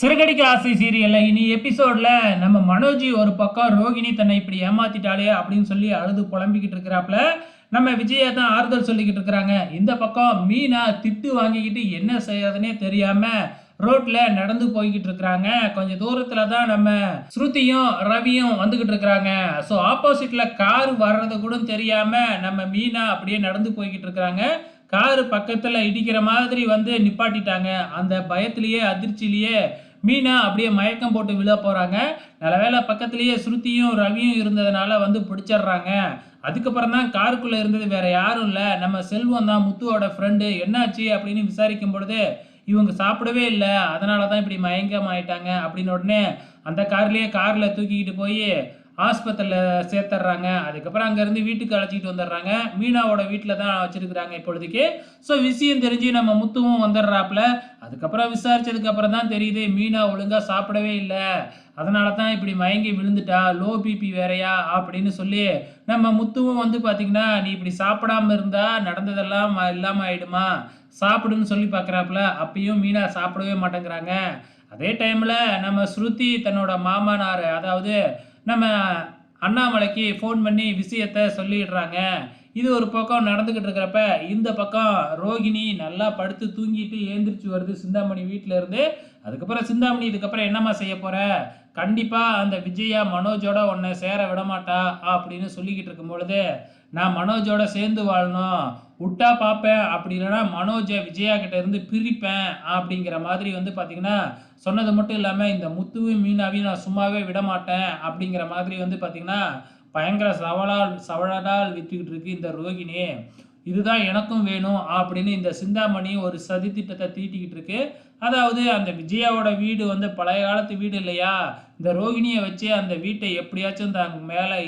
சிறகடிக்க ஆசை சீரியல்ல. இனி எபிசோட்ல நம்ம மனோஜி ஒரு பக்கம் ரோகிணி தன்னை இப்படி ஏமாத்திட்டாலே அப்படின்னு சொல்லி அழுது புலம்பிக்கிட்டு இருக்கிறாப்ல நம்ம விஜயா தான் ஆறுதல் சொல்லிக்கிட்டு இருக்கிறாங்க. இந்த பக்கம் மீனா திட்டு வாங்கிக்கிட்டு என்ன செய்யறதுனே தெரியாம ரோட்ல நடந்து போய்கிட்டு இருக்கிறாங்க. கொஞ்சம் தூரத்துல தான் நம்ம ஸ்ருதியும் ரவியும் வந்துகிட்டு இருக்கிறாங்க. ஸோ ஆப்போசிட்ல கார் வர்றது கூட தெரியாம நம்ம மீனா அப்படியே நடந்து போய்கிட்டு இருக்கிறாங்க. காரு பக்கத்தில் இடிக்கிற மாதிரி வந்து நிப்பாட்டிட்டாங்க. அந்த பயத்திலேயே அதிர்ச்சியிலேயே மீனா அப்படியே மயக்கம் போட்டு விழ போகிறாங்க நல்ல வேளை பக்கத்துலேயே ஸ்ருதியும் ரவியும் இருந்ததுனால வந்து பிடிச்சிடுறாங்க. அதுக்கப்புறம் தான் காருக்குள்ளே இருந்தது வேற யாரும் இல்லை. நம்ம செல்வம் தான் முத்துவோட ஃப்ரெண்டு என்னாச்சு அப்படின்னு விசாரிக்கும் பொழுது இவங்க சாப்பிடவே இல்லை. அதனால தான் இப்படி மயங்கம் ஆயிட்டாங்க அப்படின்னு உடனே அந்த கார்லேயே காரில் தூக்கிக்கிட்டு போய் ஆஸ்பத்திரியில் சேர்த்துட்றாங்க அதுக்கப்புறம் அங்கேருந்து வீட்டுக்கு அழைச்சிட்டு வந்துடுறாங்க மீனாவோட வீட்டில் தான் வச்சுருக்குறாங்க இப்பொழுதுக்கு. ஸோ விஷயம் தெரிஞ்சு நம்ம முத்துவும் வந்துடுறாப்புல அதுக்கப்புறம் விசாரித்ததுக்கப்புறம் தான் தெரியுது மீனா ஒழுங்காக சாப்பிடவே இல்லை. அதனால தான் இப்படி மயங்கி விழுந்துட்டா லோ பிபி வேறையா அப்படின்னு சொல்லி நம்ம முத்துவும் வந்து பார்த்தீங்கன்னா நீ இப்படி சாப்பிடாம இருந்தால் நடந்ததெல்லாம் இல்லாமல் ஆயிடுமா? சாப்பிடுன்னு சொல்லி பார்க்குறாப்புல அப்பயும் மீனா சாப்பிடவே மாட்டேங்கிறாங்க. அதே டைமில் நம்ம ஸ்ருதி தன்னோட மாமனார் அதாவது நம்ம அண்ணாமலைக்கு ஃபோன் பண்ணி விஷயத்த சொல்லிடுறாங்க. இது ஒரு பக்கம் நடந்துக்கிட்டு இருக்கிறப்ப இந்த பக்கம் ரோகிணி நல்லா படுத்து தூங்கிட்டு ஏந்திரிச்சு வருது சிந்தாமணி வீட்டில இருந்து. அதுக்கப்புறம் சிந்தாமணி இதுக்கப்புறம் என்னம்மா செய்ய போற? கண்டிப்பா அந்த விஜயா மனோஜோட உன்னை சேர விடமாட்டா அப்படின்னு சொல்லிக்கிட்டு இருக்கும் பொழுது நான் மனோஜோட சேர்ந்து வாழணும். விட்டா பார்ப்பேன். அப்படி இல்லைன்னா மனோஜை விஜயா கிட்ட இருந்து பிரிப்பேன் அப்படிங்கிற மாதிரி வந்து பார்த்தீங்கன்னா சொன்னது மட்டும் இல்லாமல் இந்த முத்துவும் மீனாவையும் நான் சும்மாவே விட மாட்டேன் அப்படிங்கிற மாதிரி வந்து பார்த்தீங்கன்னா பயங்கர சவலால் சவழலால் விற்றுக்கிட்டு இருக்கு இந்த ரோகிணி. இதுதான் எனக்கும் வேணும் அப்படின்னு இந்த சிந்தாமணி ஒரு சதி திட்டத்தை தீட்டிக்கிட்டு இருக்கு அதாவது அந்த விஜயாவோட வீடு வந்து பழைய காலத்து வீடு இல்லையா? இந்த ரோகிணியை வச்சு அந்த வீட்டை எப்படியாச்சும் தான் மேலே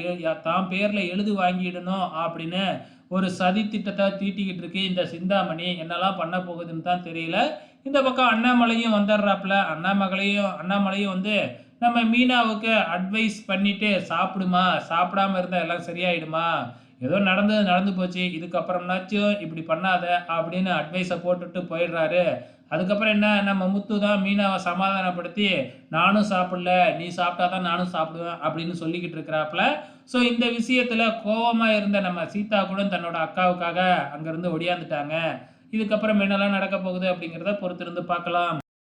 தான் பேரில் எழுது வாங்கிடணும் அப்படின்னு ஒரு சதி திட்டத்தை தீட்டிக்கிட்டு இருக்கு இந்த சிந்தாமணி. என்னெல்லாம் பண்ண போகுதுன்னு தான் தெரியல. இந்த பக்கம் அண்ணாமலையும் வந்துடுறாப்புல. அண்ணாமலையும் அண்ணாமலையும் வந்து நம்ம மீனாவுக்கு அட்வைஸ் பண்ணிட்டு சாப்பிடுமா? சாப்பிடாம இருந்தா எல்லாம் சரியாயிடுமா? ஏதோ நடந்தது நடந்து போச்சு. இதுக்கப்புறம்னாச்சும் இப்படி பண்ணாத அப்படின்னு அட்வைஸை போட்டுட்டு போயிடுறாரு. அதுக்கப்புறம் என்ன? நம்ம முத்து தான் மீனாவை சமாதானப்படுத்தி நானும் சாப்பிடல. நீ சாப்பிட்டா தான் நானும் சாப்பிடுவேன் அப்படின்னு சொல்லிக்கிட்டு இருக்கிறாப்புல. ஸோ இந்த விஷயத்தில் கோபமாக இருந்த நம்ம சீதா கூட தன்னோட அக்காவுக்காக அங்கேருந்து ஒடியாந்துட்டாங்க. இதுக்கப்புறம் என்னெல்லாம் நடக்க போகுது அப்படிங்கிறத பொறுத்திருந்து பார்க்கலாம்.